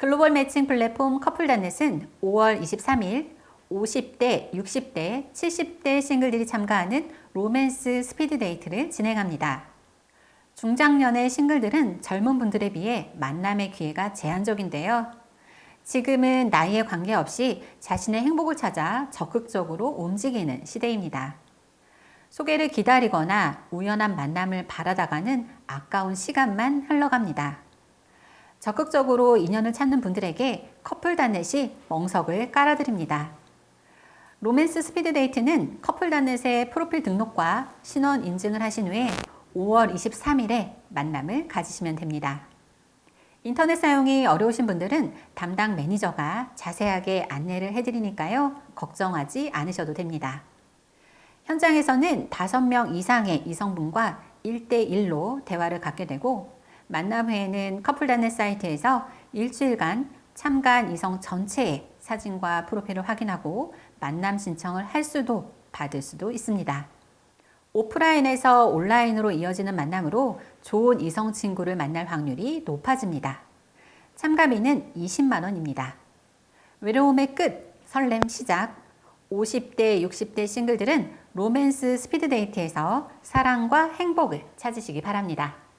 글로벌 매칭 플랫폼 커플단넷은 5월 23일 50대, 60대, 70대 싱글들이 참가하는 로맨스 스피드 데이트를 진행합니다. 중장년의 싱글들은 젊은 분들에 비해 만남의 기회가 제한적인데요. 지금은 나이에 관계없이 자신의 행복을 찾아 적극적으로 움직이는 시대입니다. 소개를 기다리거나 우연한 만남을 바라다가는 아까운 시간만 흘러갑니다. 적극적으로 인연을 찾는 분들에게 커플 단넷이 멍석을 깔아드립니다. 로맨스 스피드 데이트는 커플 단넷의 프로필 등록과 신원 인증을 하신 후에 5월 23일에 만남을 가지시면 됩니다. 인터넷 사용이 어려우신 분들은 담당 매니저가 자세하게 안내를 해드리니까요. 걱정하지 않으셔도 됩니다. 현장에서는 5명 이상의 이성분과 1대1로 대화를 갖게 되고 만남 후에는 커플단넷 사이트에서 일주일간 참가한 이성 전체의 사진과 프로필을 확인하고 만남 신청을 할 수도 받을 수도 있습니다. 오프라인에서 온라인으로 이어지는 만남으로 좋은 이성 친구를 만날 확률이 높아집니다. 참가비는 20만 원입니다. 외로움의 끝, 설렘 시작. 50대, 60대 싱글들은 로맨스 스피드 데이트에서 사랑과 행복을 찾으시기 바랍니다.